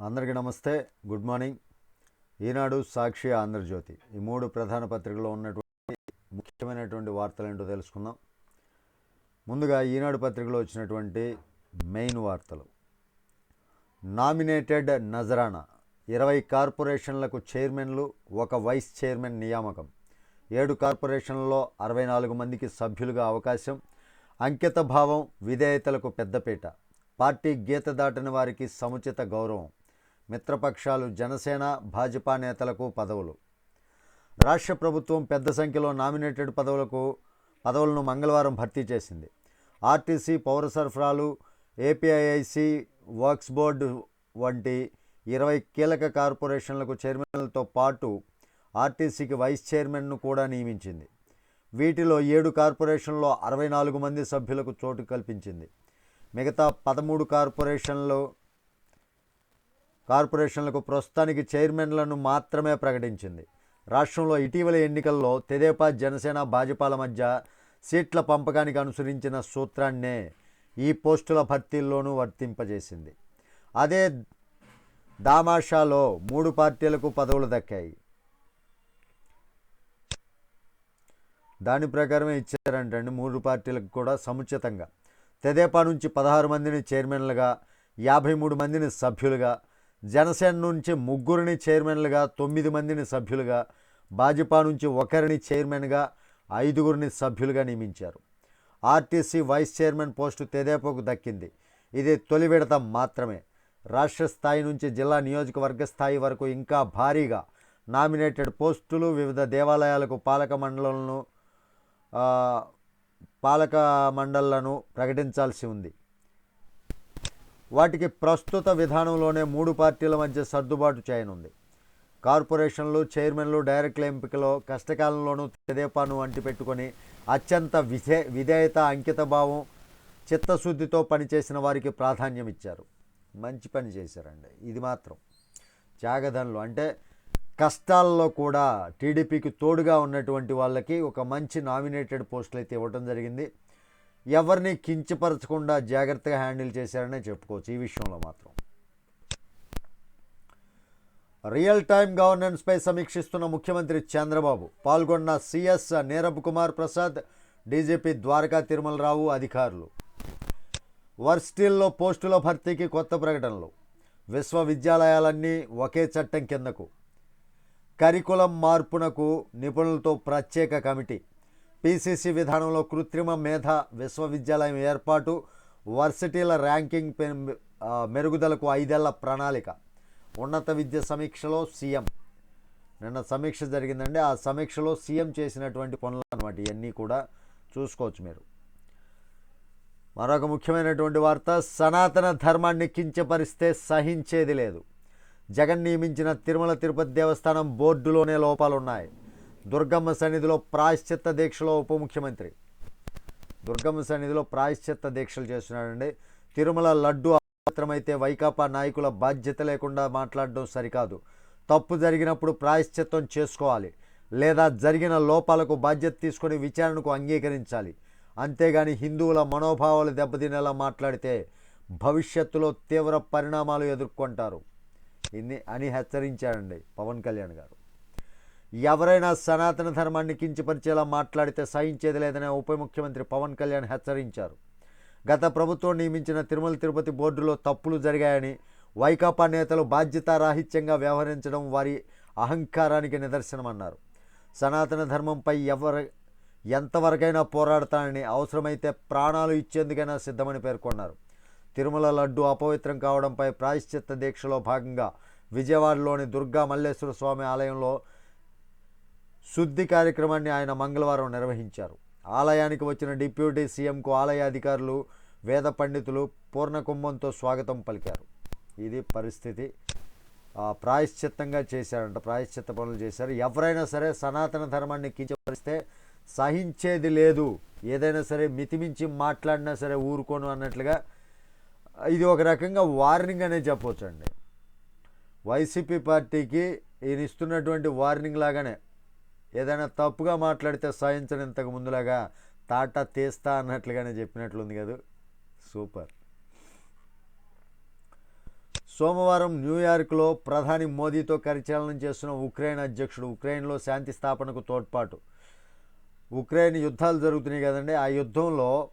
అందరికీ నమస్తే. Good morning. ఈనాడు సాక్షి ఆంధ్రజ్యోతి. ఈ మూడు ప్రధాన పత్రికల్లో ఉన్నటువంటి ముఖ్యమైనటువంటి వార్తలు ఏంటో తెలుసుకుందాం. ముందుగా ఈనాడు పత్రికలో వచ్చినటువంటి మెయిన్ వార్తలు. నామినేటెడ్ నజరానా. ఇరవై కార్పొరేషన్లకు చైర్మన్లు ఒక వైస్ చైర్మన్ నియామకం. ఏడు కార్పొరేషన్లలో అరవై నాలుగు మందికి సభ్యులుగా అవకాశం. అంకిత భావం విధేయతలకు పెద్దపీట. పార్టీ గీత దాటిన వారికి సముచిత గౌరవం. మిత్రపక్షాలు జనసేన భాజపా నేతలకు పదవులు. రాష్ట్ర ప్రభుత్వం పెద్ద సంఖ్యలో నామినేటెడ్ పదవులకు పదవులను మంగళవారం భర్తీ చేసింది. ఆర్టీసీ పౌర సరఫరాలు ఏపీఐఐసి వర్క్స్ బోర్డు వంటి ఇరవై కీలక కార్పొరేషన్లకు చైర్మన్లతో పాటు ఆర్టీసీకి వైస్ చైర్మన్ను కూడా నియమించింది. వీటిలో ఏడు కార్పొరేషన్లో అరవై నాలుగు మంది సభ్యులకు చోటు కల్పించింది. మిగతా పదమూడు కార్పొరేషన్లు కార్పొరేషన్లకు ప్రస్తుతానికి చైర్మన్లను మాత్రమే ప్రకటించింది. రాష్ట్రంలో ఇటీవల ఎన్నికల్లో తెదేపా జనసేన భాజపాల మధ్య సీట్ల పంపకానికి అనుసరించిన సూత్రాన్నే ఈ పోస్టుల భర్తీల్లోనూ వర్తింపజేసింది. అదే దామాషాలో మూడు పార్టీలకు పదవులు దక్కాయి. దాని ప్రకారమే ఇచ్చారంటండి మూడు పార్టీలకు కూడా సముచితంగా. తెదేపా నుంచి పదహారు మందిని చైర్మన్లుగా యాభై మూడు మందిని సభ్యులుగా జనసేన నుంచి ముగ్గురిని చైర్మన్లుగా తొమ్మిది మందిని సభ్యులుగా భాజపా నుంచి ఒకరిని చైర్మన్గా ఐదుగురిని సభ్యులుగా నియమించారు. ఆర్టీసీ వైస్ చైర్మన్ పోస్టు తెదేపాకు దక్కింది. ఇది తొలి విడత మాత్రమే. రాష్ట్ర స్థాయి నుంచి జిల్లా నియోజకవర్గ స్థాయి వరకు ఇంకా భారీగా నామినేటెడ్ పోస్టులు వివిధ దేవాలయాలకు పాలక మండలను పాలక మండళ్ళను ప్రకటించాల్సి ఉంది. వాటికి ప్రస్తుత విధానంలోనే మూడు పార్టీల మధ్య సర్దుబాటు చేయనుంది. కార్పొరేషన్లు చైర్మన్లు డైరెక్ట్ల ఎంపికలో కష్టకాలంలోనూ తెదేపాను అంటిపెట్టుకొని అత్యంత విధే విధేయత అంకితభావం చిత్తశుద్ధితో పనిచేసిన వారికి ప్రాధాన్యం ఇచ్చారు. మంచి పని చేశారండి. ఇది మాత్రం త్యాగధనులు. అంటే కష్టాల్లో కూడా టీడీపీకి తోడుగా ఉన్నటువంటి వాళ్ళకి ఒక మంచి నామినేటెడ్ పోస్టులు అయితే ఇవ్వడం జరిగింది. ఎవరిని కించపరచకుండా జాగ్రత్తగా హ్యాండిల్ చేశారనే చెప్పుకోవచ్చు ఈ విషయంలో మాత్రం. రియల్ టైం గవర్నెన్స్పై సమీక్షిస్తున్న ముఖ్యమంత్రి చంద్రబాబు పాల్గొన్న సిఎస్ నీరబ్ కుమార్ ప్రసాద్ డీజీపీ ద్వారకా తిరుమలరావు అధికారులు. వర్స్టీల్లో పోస్టుల భర్తీకి కొత్త ప్రకటనలు. విశ్వవిద్యాలయాలన్నీ ఒకే చట్టం కిందకు. కరికులం మార్పునకు నిపుణులతో ప్రత్యేక కమిటీ. పీసీసీ విధానంలో కృత్రిమ మేధ విశ్వవిద్యాలయం ఏర్పాటు వర్సిటీల ర్యాంకింగ్ మెరుగుదలకు ఐదేళ్ళ ప్రణాళిక. ఉన్నత విద్య సమీక్షలో సీఎం. నిన్న సమీక్ష జరిగిందండి. ఆ సమీక్షలో సీఎం చేసినటువంటి పనులు అనమాట ఇవన్నీ కూడా చూసుకోవచ్చు మీరు. మరొక ముఖ్యమైనటువంటి వార్త సనాతన ధర్మాన్ని కించపరిస్తే సహించేది లేదు. జగన్ నియమించిన తిరుమల తిరుపతి దేవస్థానం బోర్డులోనే లోపాలున్నాయి. దుర్గమ్మ సన్నిధిలో ప్రాయశ్చిత్త దీక్షలో ఉప ముఖ్యమంత్రి. దుర్గమ్మ సన్నిధిలో ప్రాయశ్చిత్త దీక్షలు చేస్తున్నాడండి. తిరుమల లడ్డు అపవిత్రమైతే వైకాపా నాయకుల బాధ్యత లేకుండా మాట్లాడడం సరికాదు. తప్పు జరిగినప్పుడు ప్రాయశ్చిత్తం చేసుకోవాలి. లేదా జరిగిన లోపాలకు బాధ్యత తీసుకొని విచారణకు అంగీకరించాలి. అంతేగాని హిందువుల మనోభావాలు దెబ్బతినేలా మాట్లాడితే భవిష్యత్తులో తీవ్ర పరిణామాలు ఎదుర్కొంటారు. ఇన్ని అని హెచ్చరించారండి పవన్ కళ్యాణ్ గారు. ఎవరైనా సనాతన ధర్మాన్ని కించపరిచేలా మాట్లాడితే సహించేది లేదని ఉప ముఖ్యమంత్రి పవన్ కళ్యాణ్ హెచ్చరించారు. గత ప్రభుత్వం నియమించిన తిరుమల తిరుపతి బోర్డులో తప్పులు జరిగాయని వైకాపా నేతలు బాధ్యతారాహిత్యంగా వ్యవహరించడం వారి అహంకారానికి నిదర్శనమన్నారు. సనాతన ధర్మంపై ఎవరు ఎంతవరకైనా పోరాడతానని అవసరమైతే ప్రాణాలు ఇచ్చేందుకైనా సిద్ధమని పేర్కొన్నారు. తిరుమల లడ్డు అపవిత్రం కావడంపై ప్రాయశ్చిత్త దీక్షలో భాగంగా విజయవాడలోని దుర్గా మల్లేశ్వర స్వామి ఆలయంలో శుద్ధి కార్యక్రమాన్ని ఆయన మంగళవారం నిర్వహించారు. ఆలయానికి వచ్చిన డిప్యూటీ సీఎంకు ఆలయ అధికారులు వేద పండితులు పూర్ణకుంభంతో స్వాగతం పలికారు. ఇది పరిస్థితి. ప్రాయశ్చిత్తంగా చేశారంట. ప్రాయశ్చిత్త పనులు చేశారు. ఎవరైనా సరే సనాతన ధర్మాన్ని కించపరిస్తే సహించేది లేదు. ఏదైనా సరే మితిమించి మాట్లాడినా సరే ఊరుకోను అన్నట్లుగా ఇది ఒక రకంగా వార్నింగ్ అనే చెప్పవచ్చండి వైసీపీ పార్టీకి ఈయన ఇస్తున్నటువంటి వార్నింగ్ లాగానే ఏదైనా తప్పుగా మాట్లాడితే సాయించడం ఇంతకు ముందులాగా. తాట తీస్తా అన్నట్లుగానే చెప్పినట్లుంది కదా. సూపర్. సోమవారం న్యూయార్క్లో ప్రధాని మోదీతో పరిచలనం చేస్తున్న ఉక్రెయిన్ అధ్యక్షుడు ఉక్రెయిన్లో శాంతి స్థాపనకు తోడ్పాటు. ఉక్రెయిన్ యుద్ధాలు జరుగుతున్నాయి కదండి. ఆ యుద్ధంలో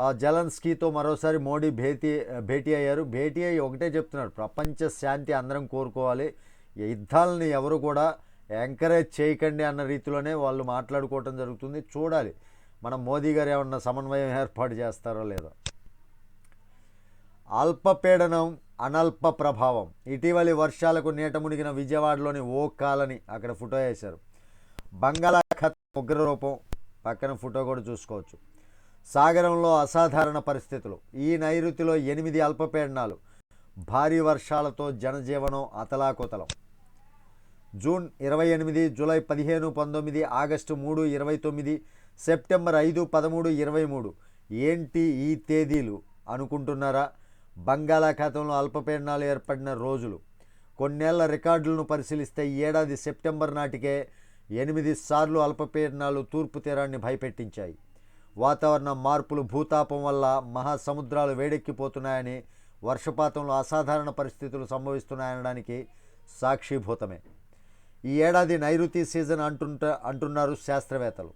ఆ జలన్స్కీతో మరోసారి మోడీ భేటీ భేటీ అయ్యారు. భేటీ అయ్యి ఒకటే చెప్తున్నాడు ప్రపంచ శాంతి అందరం కోరుకోవాలి. యుద్ధాలని ఎవరు కూడా ఎంకరేజ్ చేయకండి అన్న రీతిలోనే వాళ్ళు మాట్లాడుకోవటం జరుగుతుంది. చూడాలి. మన మోదీ గారు ఏమన్నా సమన్వయం ఏర్పాటు చేస్తారో లేదో. అల్పపీడనం అనల్ప ప్రభావం. ఇటీవలి వర్షాలకు నీట మునిగిన విజయవాడలోని ఓ కాలనీ అక్కడ ఫోటో వేశారు. బంగాళాఖాతం ఉగ్ర రూపం పక్కన ఫోటో కూడా చూసుకోవచ్చు. సాగరంలో అసాధారణ పరిస్థితులు. ఈ నైరుతిలో ఎనిమిది అల్పపీడనాలు. భారీ వర్షాలతో జనజీవనం అతలాకుతలం. జూన్ ఇరవై ఎనిమిది జూలై పదిహేను పంతొమ్మిది ఆగస్టు మూడు ఇరవై తొమ్మిది సెప్టెంబర్ ఐదు పదమూడు ఇరవై మూడు. ఏంటి ఈ తేదీలు అనుకుంటున్నారా? బంగాళాఖాతంలో అల్పపీడనాలు ఏర్పడిన రోజులు. కొన్నేళ్ళ రికార్డులను పరిశీలిస్తే ఏడాది సెప్టెంబర్ నాటికే ఎనిమిది సార్లు అల్పపీడనాలు తూర్పు తీరాన్ని భయపెట్టించాయి. వాతావరణ మార్పులు భూతాపం వల్ల మహాసముద్రాలు వేడెక్కిపోతున్నాయని వర్షపాతంలో అసాధారణ పరిస్థితులు సంభవిస్తున్నాయనడానికి సాక్షిభూతమే. ఈ ఏడాది నైరుతి సీజన్ అంటుంట అంటున్నారు శాస్త్రవేత్తలు.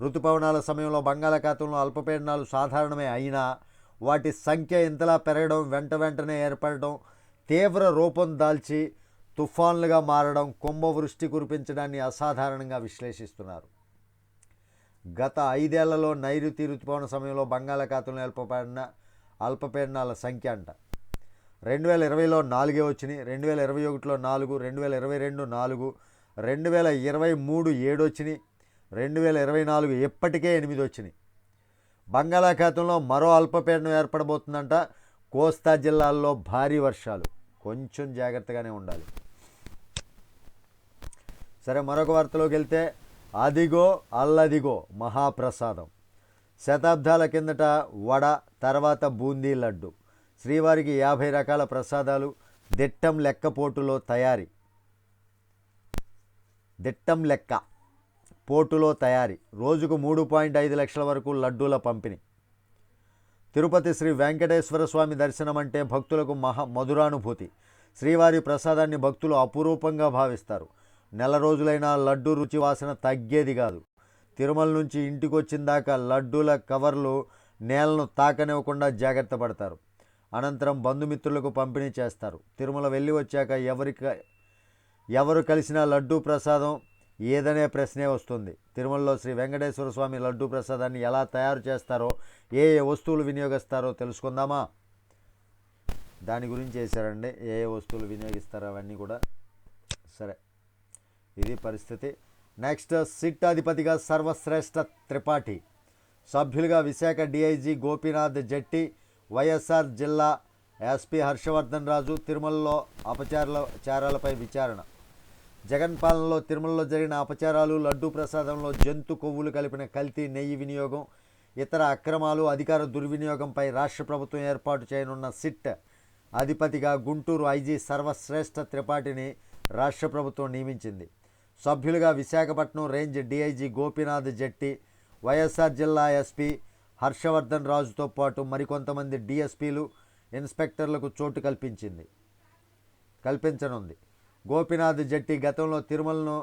ఋతుపవనాల సమయంలో బంగాళాఖాతంలో అల్పపీడనాలు సాధారణమే అయినా వాటి సంఖ్య ఇంతలా పెరగడం వెంట వెంటనే ఏర్పడడం తీవ్ర రూపం దాల్చి తుఫాన్లుగా మారడం కుంభవృష్టి కురిపించడాన్ని అసాధారణంగా విశ్లేషిస్తున్నారు. గత ఐదేళ్ళలో నైరుతి ఋతుపవన సమయంలో బంగాళాఖాతంలో అల్పపడిన అల్పపీడనాల సంఖ్య అంట. రెండు వేల ఇరవైలో నాలుగే వచ్చినాయి రెండు వేల ఇరవై ఒకటిలో నాలుగు రెండు వేల ఇరవై రెండు నాలుగు రెండు వేల ఇరవై మూడు ఏడు వచ్చినాయి రెండు వేల ఇరవై నాలుగు ఇప్పటికే ఎనిమిది వచ్చినాయి. బంగాళాఖాతంలో మరో అల్పపీడనం ఏర్పడబోతుందంట కోస్తా జిల్లాల్లో భారీ వర్షాలు. కొంచెం జాగ్రత్తగానే ఉండాలి. సరే మరొక వార్తలోకి వెళ్తే అదిగో అల్లదిగో మహాప్రసాదం. శతాబ్దాల కిందట వడ తర్వాత బూందీ లడ్డు. శ్రీవారికి యాభై రకాల ప్రసాదాలు దిట్టం లెక్కపోటులో తయారీ. దిట్టం లెక్క పోటులో తయారీ. రోజుకు మూడు పాయింట్ ఐదు లక్షల వరకు లడ్డూల పంపిణీ. తిరుపతి శ్రీ వెంకటేశ్వర స్వామి దర్శనం అంటే భక్తులకు మహా మధురానుభూతి. శ్రీవారి ప్రసాదాన్ని భక్తులు అపురూపంగా భావిస్తారు. నెల రోజులైనా లడ్డు రుచి వాసన తగ్గేది కాదు. తిరుమల నుంచి ఇంటికి వచ్చిన దాకా లడ్డూల కవర్లు నేలను తాకనివ్వకుండా జాగ్రత్త పడతారు. అనంతరం బంధుమిత్రులకు పంపిణీ చేస్తారు. తిరుమల వెళ్ళి వచ్చాక ఎవరికి ఎవరు కలిసినా లడ్డూ ప్రసాదం ఏదనే ప్రశ్నే వస్తుంది. తిరుమలలో శ్రీ వెంకటేశ్వర స్వామి లడ్డూ ప్రసాదాన్ని ఎలా తయారు చేస్తారో ఏ ఏ వస్తువులు వినియోగిస్తారో తెలుసుకుందామా? దాని గురించి చేశారండి. ఏ ఏ వస్తువులు వినియోగిస్తారో అవన్నీ కూడా. సరే. ఇది పరిస్థితి. నెక్స్ట్ సిట్ అధిపతిగా సర్వశ్రేష్ఠ త్రిపాఠి. సభ్యులుగా విశాఖ డిఐజీ గోపీనాథ్ జట్టి వైఎస్ఆర్ జిల్లా ఎస్పీ హర్షవర్ధన్ రాజు తిరుమలలో అపచారాల చారాలపై విచారణ. జగన్ పాలనలో తిరుమలలో జరిగిన అపచారాలు లడ్డూ ప్రసాదంలో జంతు కొవ్వులు కలిపిన కల్తీ నెయ్యి వినియోగం ఇతర అక్రమాలు అధికార దుర్వినియోగంపై రాష్ట్ర ప్రభుత్వం ఏర్పాటు చేయనున్న సిట్ అధిపతిగా గుంటూరు ఐజీ సర్వశ్రేష్ఠ త్రిపాఠిని రాష్ట్ర ప్రభుత్వం నియమించింది. సభ్యులుగా Visakhapatnam range DIG Gopinath Jatti YSR జిల్లా ఎస్పీ హర్షవర్ధన్ రాజుతో పాటు మరికొంతమంది డిఎస్పీలు ఇన్స్పెక్టర్లకు చోటు కల్పించింది. కల్పించనుంది. గోపీనాథ్ జట్టి గతంలో తిరుమలను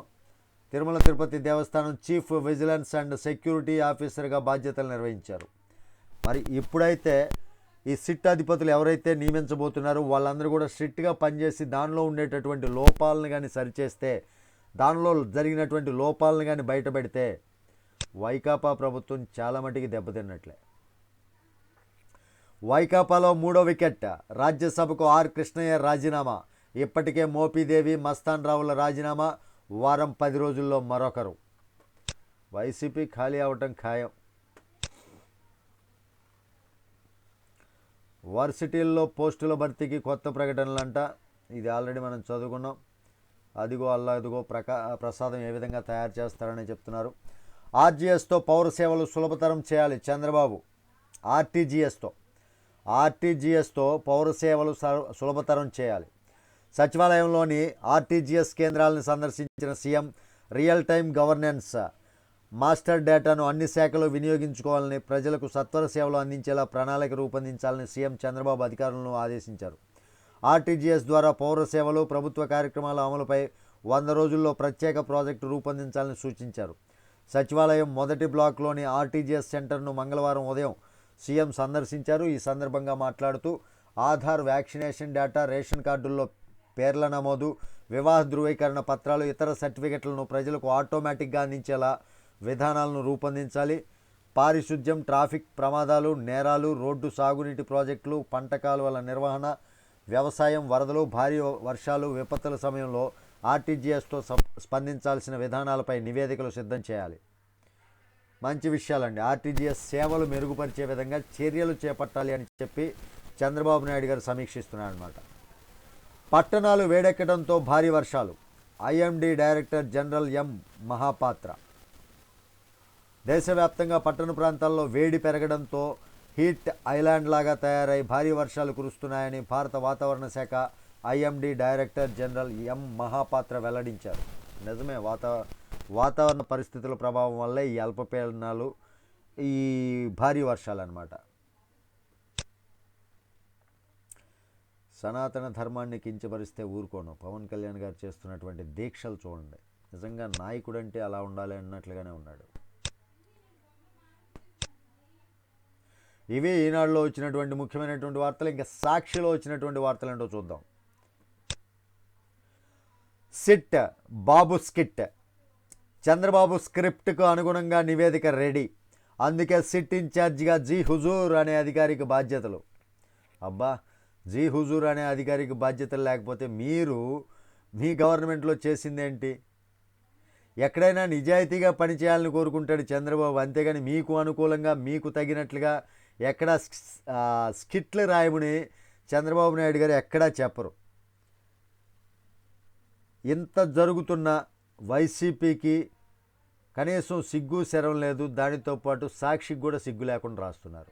తిరుమల తిరుపతి దేవస్థానం చీఫ్ విజిలెన్స్ అండ్ సెక్యూరిటీ ఆఫీసర్గా బాధ్యతలు నిర్వహించారు. మరి ఇప్పుడైతే ఈ సిట్ అధిపతులు ఎవరైతే నియమించబోతున్నారో వాళ్ళందరూ కూడా స్ట్రిక్ట్గా పనిచేసి దానిలో ఉండేటటువంటి లోపాలను కానీ సరిచేస్తే దానిలో జరిగినటువంటి లోపాలను కానీ బయటపెడితే వైకాపా ప్రభుత్వం చాలా మటుకి దెబ్బతిన్నట్లే. వైకాపాలో మూడో వికెట్ రాజ్యసభకు ఆర్ కృష్ణయ్య రాజీనామా. ఇప్పటికే మోపీదేవి మస్తాన్ రావుల రాజీనామా. వారం పది రోజుల్లో మరొకరు. వైసీపీ ఖాళీ అవటం ఖాయం. వర్సిటీల్లో పోస్టుల భర్తీకి కొత్త ప్రకటనలంట. ఇది ఆల్రెడీ మనం చదువుకున్నాం. అదిగో అల్లా అదిగో ప్రకా ప్రసాదం ఏ విధంగా తయారు చేస్తారని చెప్తున్నారు. ఆర్జీఎస్తో పౌర సేవలు సులభతరం చేయాలి చంద్రబాబు. ఆర్టీజీఎస్తో. ఆర్టీజీఎస్తో పౌర సేవలు సులభతరం చేయాలి. సచివాలయంలోని ఆర్టీజీఎస్ కేంద్రాలను సందర్శించిన CM real time governance master డేటాను అన్ని శాఖలు వినియోగించుకోవాలని ప్రజలకు సత్వర సేవలు అందించేలా ప్రణాళిక రూపొందించాలని సీఎం చంద్రబాబు అధికారులను ఆదేశించారు. ఆర్టీజీఎస్ ద్వారా పౌర సేవలు ప్రభుత్వ కార్యక్రమాల అమలుపై వంద రోజుల్లో ప్రత్యేక ప్రాజెక్టు రూపొందించాలని సూచించారు. సచివాలయం మొదటి బ్లాక్లోని ఆర్టీజీఎస్ సెంటర్ను మంగళవారం ఉదయం సీఎం సందర్శించారు. ఈ సందర్భంగా మాట్లాడుతూ ఆధార్ వ్యాక్సినేషన్ డేటా రేషన్ కార్డుల్లో పేర్ల నమోదు వివాహ ధృవీకరణ పత్రాలు ఇతర సర్టిఫికెట్లను ప్రజలకు ఆటోమేటిక్గా అందించేలా విధానాలను రూపొందించాలి. పారిశుద్ధ్యం ట్రాఫిక్ ప్రమాదాలు నేరాలు రోడ్డు సాగునీటి ప్రాజెక్టులు పంట కాలువల నిర్వహణ వ్యవసాయం వరదలు భారీ వర్షాలు విపత్తుల సమయంలో ఆర్టీజీఎస్తో స్పందించాల్సిన విధానాలపై నివేదికలు సిద్ధం చేయాలి. మంచి విషయాలండి. ఆర్టీజీఎస్ సేవలు మెరుగుపరిచే విధంగా చర్యలు చేపట్టాలి అని చెప్పి చంద్రబాబు నాయుడు గారు సమీక్షిస్తున్నారు అనమాట పట్టణాలు వేడెక్కడంతో భారీ వర్షాలు. IMD director general M. Mahapatra. దేశవ్యాప్తంగా పట్టణ ప్రాంతాల్లో వేడి పెరగడంతో హీట్ ఐలాండ్ లాగా తయారై భారీ వర్షాలు కురుస్తున్నాయని భారత వాతావరణ శాఖ IMD director general M Mahapatra వెల్లడించారు. నిజమే వాతా వాతావరణ పరిస్థితుల ప్రభావం వల్లే ఈ అల్పపీడనాలు ఈ భారీ వర్షాలు అన్నమాట సనాతన ధర్మాన్ని కించపరిస్తే ఊరుకోను. పవన్ కళ్యాణ్ గారు చేస్తున్నటువంటి దీక్షలు చూడండి. నిజంగా నాయకుడు అంటే అలా ఉండాలి అన్నట్లుగానే ఉన్నాడు. ఇవి ఈనాడులో వచ్చినటువంటి ముఖ్యమైనటువంటి వార్తలు ఇంకా సాక్షిలో వచ్చినటువంటి వార్తలు ఏంటో చూద్దాం. SIT Babu skit. చంద్రబాబు స్క్రిప్ట్కు అనుగుణంగా నివేదిక రెడీ. అందుకే సిట్ ఇన్ఛార్జిగా జీ హుజూర్ అనే అధికారికి బాధ్యతలు. అబ్బా జీ హుజూర్ అనే అధికారికి బాధ్యతలు లేకపోతే మీరు మీ గవర్నమెంట్లో చేసిందేంటి ఎక్కడైనా నిజాయితీగా పనిచేయాలని కోరుకుంటాడు చంద్రబాబు. అంతేగాని మీకు అనుకూలంగా మీకు తగినట్లుగా ఎక్కడ స్కిట్లు రాయమని చంద్రబాబు నాయుడు గారు ఎక్కడా చెప్పరు. ఇంత జరుగుతున్న వైసీపీకి కనీసం సిగ్గు శరం లేదు. దానితో పాటు సాక్షికి కూడా సిగ్గు లేకుండా రాస్తున్నారు.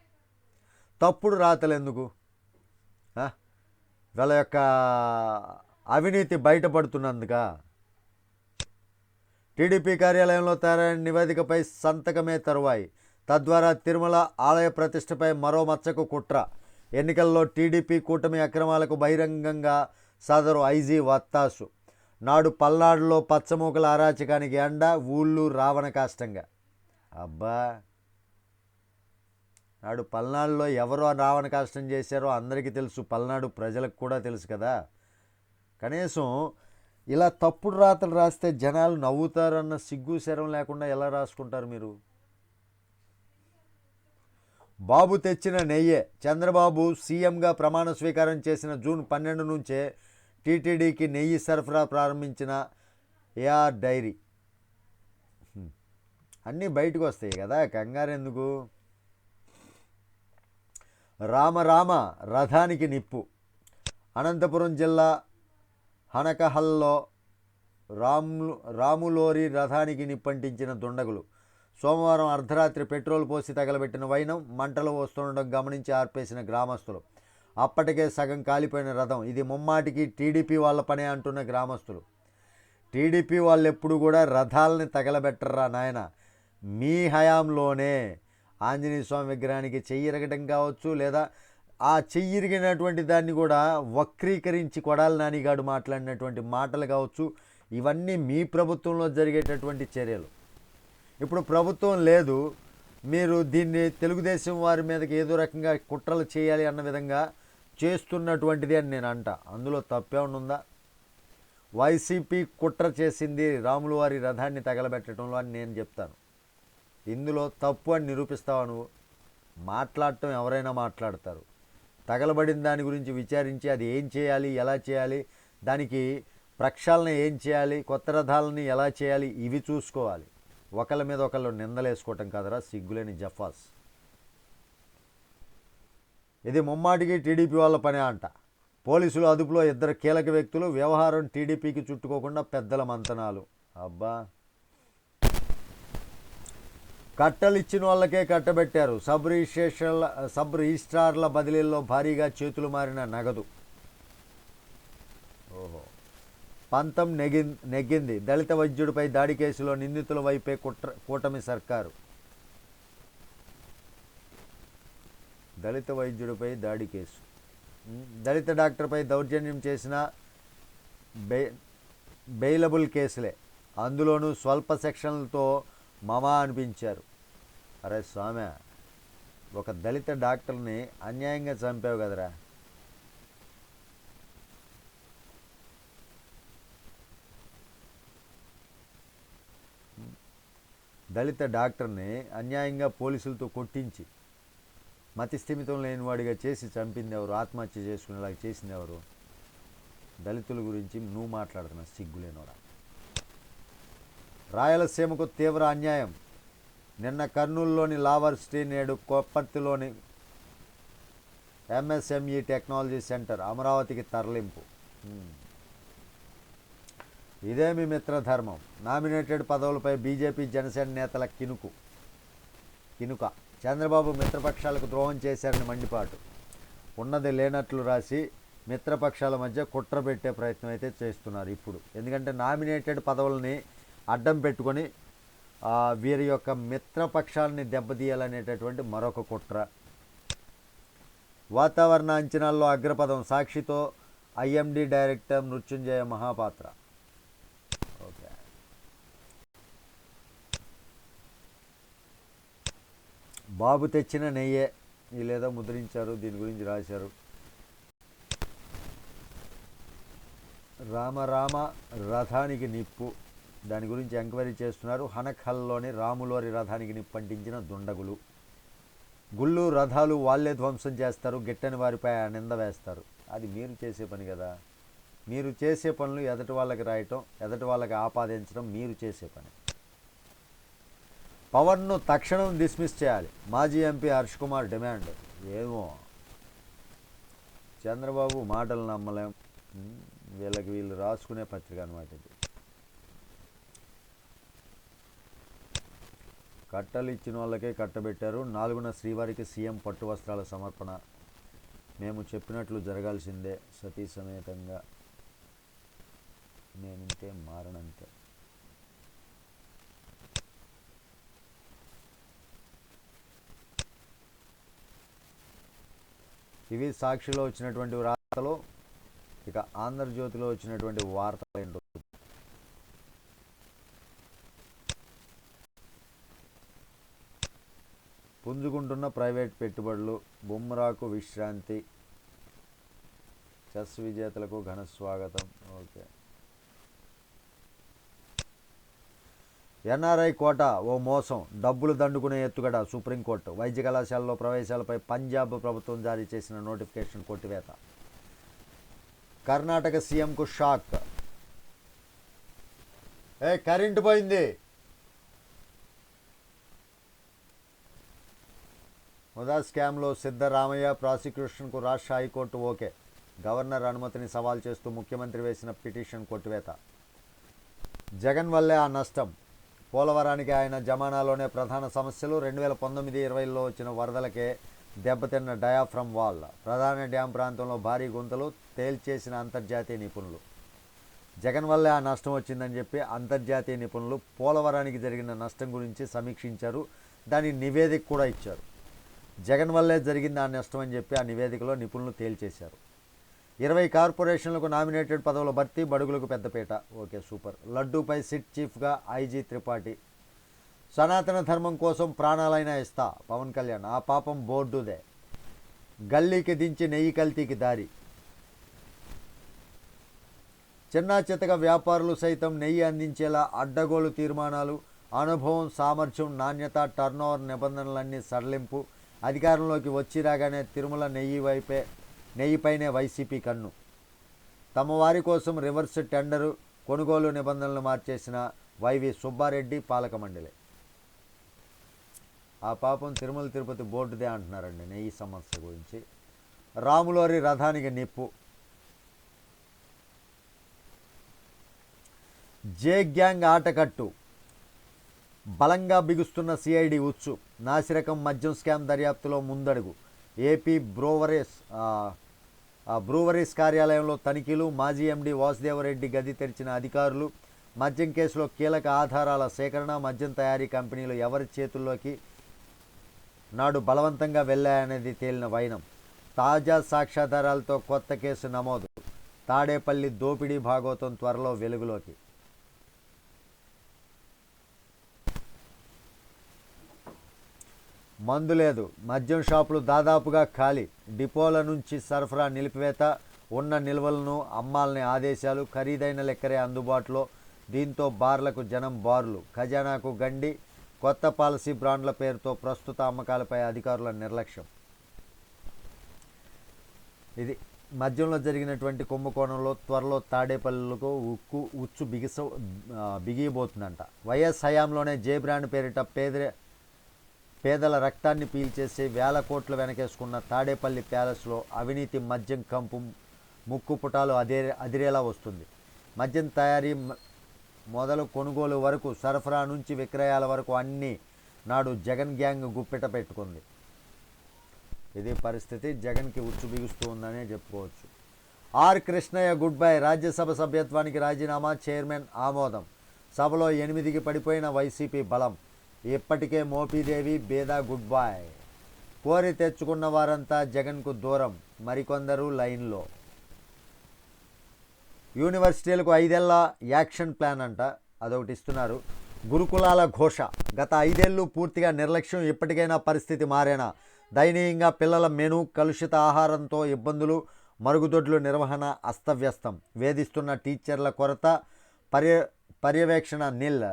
తప్పుడు రాతలెందుకు వీళ్ళ యొక్క అవినీతి బయటపడుతున్నందుక? టీడీపీ కార్యాలయంలో తయారైన నివేదికపై సంతకమే తరువాయి. తద్వారా తిరుమల ఆలయ ప్రతిష్టపై మరో మచ్చకు కుట్ర. ఎన్నికల్లో టీడీపీ కూటమి అక్రమాలకు బహిరంగంగా సదరు ఐజీ వత్తాసు. నాడు పల్నాడులో పచ్చమూకల అరాచకానికి ఎండ ఊళ్ళు రావణ కాష్టంగా. అబ్బా! నాడు పల్నాడులో ఎవరో రావణ కాష్టం చేశారో అందరికీ తెలుసు పల్నాడు ప్రజలకు కూడా తెలుసు కదా. కనీసం ఇలా తప్పుడు రాతలు రాస్తే జనాలు నవ్వుతారన్న సిగ్గు శరం లేకుండా ఎలా రాసుకుంటారు మీరు? బాబు తెచ్చిన నెయ్యే. చంద్రబాబు సీఎంగా ప్రమాణ స్వీకారం చేసిన జూన్ పన్నెండు నుంచే టీటీడీకి నెయ్యి సరఫరా ప్రారంభించిన ఏఆర్ డైరీ. అన్నీ బయటకు వస్తాయి కదా కంగారు ఎందుకు? రామ రామ రథానికి నిప్పు. అనంతపురం జిల్లా హనకహల్లో రాము రాములోరి రథానికి నిప్పంటించిన దుండగులు. సోమవారం అర్ధరాత్రి పెట్రోల్ పోసి తగలబెట్టిన వైనం మంటలు వస్తుండడం గమనించి ఆర్పేసిన గ్రామస్తులు. అప్పటికే సగం కాలిపోయిన రథం. ఇది ముమ్మాటికి టీడీపీ వాళ్ళ పనే అంటున్న గ్రామస్తులు. టీడీపీ వాళ్ళు ఎప్పుడు కూడా రథాలని తగలబెట్టరా నాయన. మీ హయాంలోనే ఆంజనేయ స్వామి విగ్రహానికి చెయ్యిరగడం కావచ్చు లేదా ఆ చెయ్యి ఇరిగినటువంటి దాన్ని కూడా వక్రీకరించి కొడాలి నానిగాడు మాట్లాడినటువంటి మాటలు కావచ్చు. ఇవన్నీ మీ ప్రభుత్వంలో జరిగేటటువంటి చర్యలు. ఇప్పుడు ప్రభుత్వం లేదు. మీరు దీన్ని తెలుగుదేశం వారి మీదకి ఏదో రకంగా కుట్రలు చేయాలి అన్న విధంగా చేస్తున్నటువంటిది అని నేను అంట. అందులో తప్పేమన్నా ఉందా? వైసీపీ కుట్ర చేసింది రాములు వారి రథాన్ని తగలబెట్టడంలో అని నేను చెప్తాను. ఇందులో తప్పు అని నిరూపిస్తావా నువ్వు? మాట్లాడటం ఎవరైనా మాట్లాడతారు. తగలబడిన దాని గురించి విచారించి అది ఏం చేయాలి ఎలా చేయాలి దానికి ప్రక్షాళన ఏం చేయాలి కొత్త రథాలని ఎలా చేయాలి ఇవి చూసుకోవాలి. ఒకళ్ళ మీద ఒకళ్ళు నిందలేసుకోవటం కదరా సిగ్గులేని జఫాస్. ఇది ముమ్మాటికి టీడీపీ వాళ్ళ పనే అంట. పోలీసులు అదుపులో ఇద్దరు కీలక వ్యక్తులు వ్యవహారం టీడీపీకి చుట్టుకోకుండా పెద్దల మంతనాలు. అబ్బా! కట్టలు ఇచ్చిన వాళ్ళకే కట్టబెట్టారు. సబ్ రిజిస్ట్రేషన్ల సబ్ రిజిస్ట్రార్ల బదిలీల్లో భారీగా చేతులు మారిన నగదు. ఓహో! పంతం నెగి నెగ్గింది. దళిత వైద్యుడిపై దాడి కేసులో నిందితుల వైపే కుట్ర కూటమి సర్కారు. దళిత వైద్యుడిపై దాడి కేసు. దళిత డాక్టర్పై దౌర్జన్యం చేసిన బె బెయిలబుల్ కేసులే. అందులోనూ స్వల్ప సెక్షన్లతో మమా అనిపించారు. అరే స్వామి ఒక దళిత డాక్టర్ని అన్యాయంగా చంపావు కదరా. దళిత డాక్టర్ని అన్యాయంగా పోలీసులతో కొట్టించి మతి స్థిమితం లేనివాడిగా చేసి చంపింది ఎవరు ఆత్మహత్య చేసుకునేలాగా చేసింది ఎవరు దళితుల గురించి నువ్వు మాట్లాడుతున్నా సిగ్గులేనోడా? రాయలసీమకు తీవ్ర అన్యాయం. నిన్న కర్నూలులోని లావర్ స్టే నేడు కొప్పర్తిలోని ఎంఎస్ఎంఈ టెక్నాలజీ సెంటర్ అమరావతికి తరలింపు. ఇదేమి ఇదే మీ మిత్రధర్మం. నామినేటెడ్ పదవులపై బీజేపీ జనసేన నేతల కినుకు. కినుక. చంద్రబాబు మిత్రపక్షాలకు ద్రోహం చేశారని మండిపాటు. ఉన్నది లేనట్లు రాసి మిత్రపక్షాల మధ్య కుట్ర పెట్టే ప్రయత్నం అయితే చేస్తున్నారు ఇప్పుడు. ఎందుకంటే నామినేటెడ్ పదవులని అడ్డం పెట్టుకొని వీరి యొక్క మిత్రపక్షాలని దెబ్బతీయాలనేటటువంటి మరొక కుట్ర. వాతావరణ అంచనాల్లో అగ్రపదం సాక్షితో IMD director Mrutyunjaya Mahapatra okay Babu తెచ్చిన నెయ్యే. వీళ్ళేదో ముద్రించారు దీని గురించి రాశారు. రామరామ రథానికి నిప్పు. దాని గురించి ఎంక్వైరీ చేస్తున్నారు. హనఖల్లోని రాములోరి రథానికి నిప్పు అంటించిన దుండగులు. గుళ్ళు రథాలు వాళ్ళే ధ్వంసం చేస్తారు. గిట్టని వారిపై ఆ నింద వేస్తారు. అది మీరు చేసే పని కదా. మీరు చేసే పనులు ఎదటి వాళ్ళకి రాయటం ఎదటి వాళ్ళకి ఆపాదించడం మీరు చేసే పని. పవన్ను తక్షణం డిస్మిస్ చేయాలి. మాజీ ఎంపీ హర్ష్ కుమార్ డిమాండ్. ఏమో. చంద్రబాబు మాటలు నమ్మలేం. వీళ్ళకి వీళ్ళు రాసుకునే పత్రిక అనమాట ఇది. కట్టలు ఇచ్చిన వాళ్ళకే కట్టబెట్టారు. నాలుగున శ్రీవారికి సీఎం పట్టు వస్త్రాల సమర్పణ. మేము చెప్పినట్లు జరగాల్సిందే సతీ సమేతంగా నేనింతే మారనంతే. ఇవి సాక్షిలో వచ్చినటువంటి వార్తలు. ఇక ఆంధ్రజ్యోతిలో వచ్చినటువంటి వార్తలు ఏంటో పుంజుకుంటున్న ప్రైవేట్ పెట్టుబడులు బుమ్రాకు విశ్రాంతి చెస్ విజేతలకు ఘన స్వాగతం. ఓకే. ఎన్ఆర్ఐ కోట ఓ మోసం. డబ్బులు దండుకునే ఎత్తుగడ సుప్రీంకోర్టు. వైద్య కళాశాలలో ప్రవేశాలపై పంజాబ్ ప్రభుత్వం జారీ చేసిన నోటిఫికేషన్ కొట్టివేత. కర్ణాటక సీఎంకు షాక్. ఏ కరెంటు పోయింది. ముదా స్కామ్లో సిద్ధరామయ్య ప్రాసిక్యూషన్కు రాష్ట్ర హైకోర్టు ఓకే. గవర్నర్ అనుమతిని సవాల్ చేస్తూ ముఖ్యమంత్రి వేసిన పిటిషన్ కొట్టివేత. జగన్ వల్లే ఆ నష్టం. పోలవరానికి ఆయన జమానాలోనే ప్రధాన సమస్యలు. రెండు వేల పంతొమ్మిది ఇరవైలో వచ్చిన వరదలకే దెబ్బతిన్న డయాఫ్రమ్ వాల్ ప్రధాన డ్యాం ప్రాంతంలో భారీ గుంతలు తేల్చేసిన అంతర్జాతీయ నిపుణులు. జగన్ వల్లే ఆ నష్టం వచ్చిందని చెప్పి అంతర్జాతీయ నిపుణులు పోలవరానికి జరిగిన నష్టం గురించి సమీక్షించారు. దాని నివేదిక కూడా ఇచ్చారు. జగన్ వల్లే జరిగింది ఆ నష్టం అని చెప్పి ఆ నివేదికలో నిపుణులు తేల్చేశారు. ఇరవై కార్పొరేషన్లకు నామినేటెడ్ పదవుల భర్తీ బడుగులకు పెద్దపీట. Okay super. లడ్డూపై సిట్ చీఫ్గా ఐజీ త్రిపాఠి. సనాతన ధర్మం కోసం ప్రాణాలైనా ఇస్తా పవన్ కళ్యాణ్. ఆ పాపం బోర్డుదే. గల్లీకి దించి నెయ్యి కల్తీకి దారి. చిన్నా చితక వ్యాపారులు సైతం నెయ్యి అందించేలా అడ్డగోలు తీర్మానాలు అనుభవం సామర్థ్యం నాణ్యత టర్నోవర్ నిబంధనలన్నీ సడలింపు. అధికారంలోకి వచ్చి రాగానే తిరుమల నెయ్యి వైపే నెయ్యిపైనే వైసీపీ కన్ను. తమ వారి కోసం రివర్స్ టెండరు కొనుగోలు నిబంధనలు మార్చేసిన వైవి సుబ్బారెడ్డి పాలక మండలి. ఆ పాపం తిరుమల తిరుపతి బోర్డుదే అంటున్నారండి నెయ్యి సమస్య గురించి. రాములోరి రథానికి నిప్పు. జే గ్యాంగ్ ఆటకట్టు బలంగా బిగుస్తున్న సిఐడి ఉచ్చు. నాసిరకం మద్యం స్కామ్ దర్యాప్తులో ముందడుగు. ఏపీ బ్రోవరేస్ బ్రూవరీస్ కార్యాలయంలో తనిఖీలు మాజీ ఎండీ వాసుదేవరెడ్డి గది తెరిచిన అధికారులు మద్యం కేసులో కీలక ఆధారాల సేకరణ మద్యం తయారీ కంపెనీలు ఎవరి చేతుల్లోకి నాడు బలవంతంగా వెళ్ళాయనేది తేలిన వైనం. తాజా సాక్ష్యాధారాలతో కొత్త కేసు నమోదు. తాడేపల్లి దోపిడీ భాగోతం త్వరలో వెలుగులోకి. మందు లేదు. మద్యం షాపులు దాదాపుగా ఖాళీ. డిపోల నుంచి సరఫరా నిలిపివేత ఉన్న నిల్వలను అమ్మాలని ఆదేశాలు ఖరీదైన లెక్కరే అందుబాటులో. దీంతో బార్లకు జనం బార్లు. ఖజానాకు గండి కొత్త పాలసీ బ్రాండ్ల పేరుతో ప్రస్తుత అమ్మకాలపై అధికారుల నిర్లక్ష్యం. ఇది మద్యంలో జరిగినటువంటి కుంభకోణంలో త్వరలో తాడేపల్లిలకు ఉక్కు ఉచ్చు బిగిస బిగియబోతుందంట. వైఎస్ హయాంలోనే జే బ్రాండ్ పేరిట పేద పేదల రక్తాన్ని పీల్చేసి వేల కోట్లు వెనకేసుకున్న తాడేపల్లి ప్యాలెస్లో అవినీతి మద్యం కంపు ముక్కు పుటాలు అదే అదిరేలా వస్తుంది. మద్యం తయారీ మొదలు కొనుగోలు వరకు సరఫరా నుంచి విక్రయాల వరకు అన్నీ నాడు జగన్ గ్యాంగ్ గుప్పెట పెట్టుకుంది. ఇది పరిస్థితి జగన్కి ఉచ్చు బిగుస్తూ ఉందనే చెప్పుకోవచ్చు. R. Krishnaiah good bye Rajya Sabha సభ్యత్వానికి రాజీనామా చైర్మన్ ఆమోదం. సభలో ఎనిమిదికి పడిపోయిన వైసీపీ బలం. ఇప్పటికే మోపీదేవి బేదా గుడ్ బాయ్ కోరి తెచ్చుకున్న వారంతా జగన్కు దూరం మరికొందరు లైన్లో. యూనివర్సిటీలకు ఐదేళ్ళ యాక్షన్ ప్లాన్ అంట అదొకటి ఇస్తున్నారు. గురుకులాల ఘోష గత ఐదేళ్ళు పూర్తిగా నిర్లక్ష్యం ఇప్పటికైనా పరిస్థితి మారేనా? దయనీయంగా పిల్లల మెను కలుషిత ఆహారంతో ఇబ్బందులు మరుగుదొడ్లు నిర్వహణ అస్తవ్యస్తం. వేధిస్తున్న టీచర్ల కొరత పర్య పర్యవేక్షణ నిల్.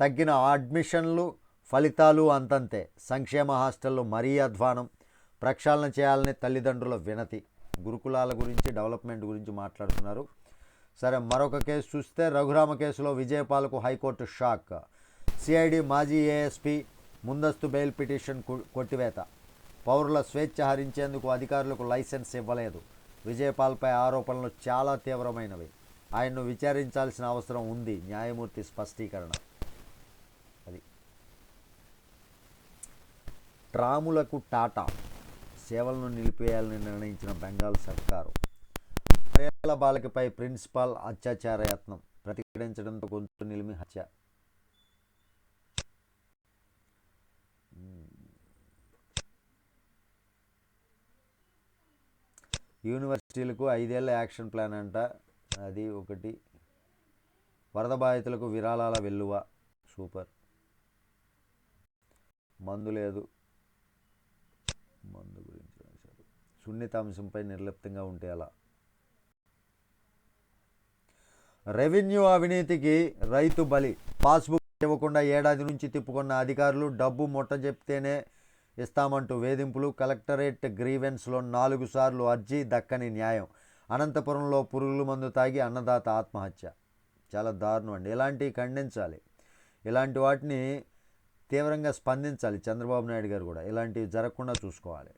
తగ్గిన అడ్మిషన్లు ఫలితాలు అంతంతే. సంక్షేమ హాస్టల్లో మరీ అధ్వానం. ప్రక్షాళన చేయాలని తల్లిదండ్రుల వినతి. గురుకులాల గురించి డెవలప్మెంట్ గురించి మాట్లాడుతున్నారు. సరే మరొక కేసు చూస్తే రఘురామ కేసులో విజయపాలకు హైకోర్టు షాక్. సిఐడి మాజీ ఏఎస్పీ ముందస్తు బెయిల్ పిటిషన్ కు- కొట్టివేత. పౌరుల స్వేచ్ఛ హరించేందుకు అధికారులకు లైసెన్స్ ఇవ్వలేదు. విజయపాల్పై ఆరోపణలు చాలా తీవ్రమైనవి. ఆయన్ను విచారించాల్సిన అవసరం ఉంది. న్యాయమూర్తి స్పష్టీకరణ. ట్రాములకు టాటా. సేవలను నిలిపేయాలని నిర్ణయించిన బెంగాల్ సర్కారు. పర్యాల బాలికపై ప్రిన్సిపాల్ అత్యాచార యత్నం. ప్రతిఘటించడంతో గొంతు నిలిమి హత్య. యూనివర్సిటీలకు ఐదేళ్ళ యాక్షన్ ప్లాన్ అంట. అది ఒకటి. వరద బాధితులకు విరాళాల వెల్లువ. సూపర్. మందు లేదు. మందు గురించి రాశారు సున్నిత అంశంపై నిర్లిప్తంగా ఉంటే అలా రెవెన్యూ అవినీతికి రైతు బలి పాస్బుక్ ఇవ్వకుండా ఏడాది నుంచి తిప్పుకున్న అధికారులు డబ్బు ముట్ట చెప్తేనే ఇస్తామంటూ వేధింపులు కలెక్టరేట్ గ్రీవెన్స్లో నాలుగు సార్లు అర్జీ దక్కని న్యాయం. అనంతపురంలో పురుగుల మందు తాగి అన్నదాత ఆత్మహత్య. చాలా దారుణం అండి. ఇలాంటివి ఖండించాలి? ఇలాంటి వాటిని తీవ్రంగా స్పందించాలి చంద్రబాబు నాయుడు గారు కూడా. ఇలాంటివి జరగకుండా చూసుకోవాలి.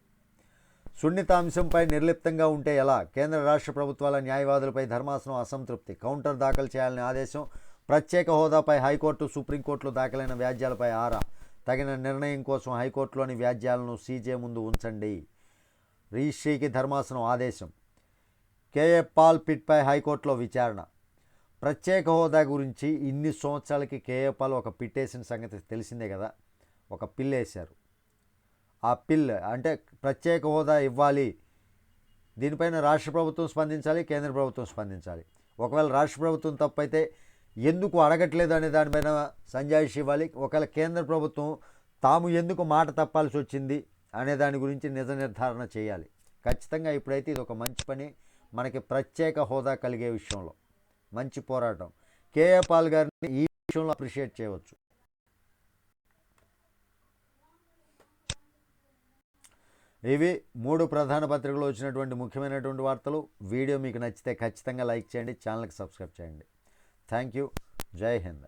సున్నిత అంశంపై నిర్లిప్తంగా ఉంటే ఎలా? కేంద్ర రాష్ట్ర ప్రభుత్వాల న్యాయవాదులపై ధర్మాసనం అసంతృప్తి. కౌంటర్ దాఖలు చేయాలని ఆదేశం ప్రత్యేక హోదాపై హైకోర్టు సుప్రీంకోర్టులో దాఖలైన వ్యాజ్యాలపై ఆరా. తగిన నిర్ణయం కోసం హైకోర్టులోని వ్యాజ్యాలను సీజే ముందు ఉంచండి. రిజిస్ట్రీకి ధర్మాసనం ఆదేశం. కేఏ పాల్ పిట్పై హైకోర్టులో విచారణ. ప్రత్యేక హోదా గురించి ఇన్ని సంవత్సరాలకి కేఏపాల్ ఒక పిట్టేసిన సంగతి తెలిసిందే కదా. ఒక పిల్ వేశారు ఆ పిల్ అంటే ప్రత్యేక హోదా ఇవ్వాలి. దీనిపైన రాష్ట్ర ప్రభుత్వం స్పందించాలి కేంద్ర ప్రభుత్వం స్పందించాలి. ఒకవేళ రాష్ట్ర ప్రభుత్వం తప్పైతే ఎందుకు అడగట్లేదు అనే దానిపైన సంజాయిషి ఇవ్వాలి. ఒకవేళ కేంద్ర ప్రభుత్వం తాము ఎందుకు మాట తప్పాల్సి వచ్చింది అనే దాని గురించి నిజ నిర్ధారణ చేయాలి. ఖచ్చితంగా ఇప్పుడైతే ఇది ఒక మంచి పని. మనకి ప్రత్యేక హోదా కలిగే విషయంలో. మంచి పోరాటం. కేఏ పాల్ గారిని ఈ విషయంలో అప్రిషియేట్ చేయవచ్చు. ఇవి మూడు ప్రధాన పత్రికలు వచ్చినటువంటి ముఖ్యమైనటువంటి వార్తలు. వీడియో మీకు నచ్చితే ఖచ్చితంగా లైక్ చేయండి ఛానల్కి సబ్స్క్రైబ్ చేయండి. Thank you. జై హింద్.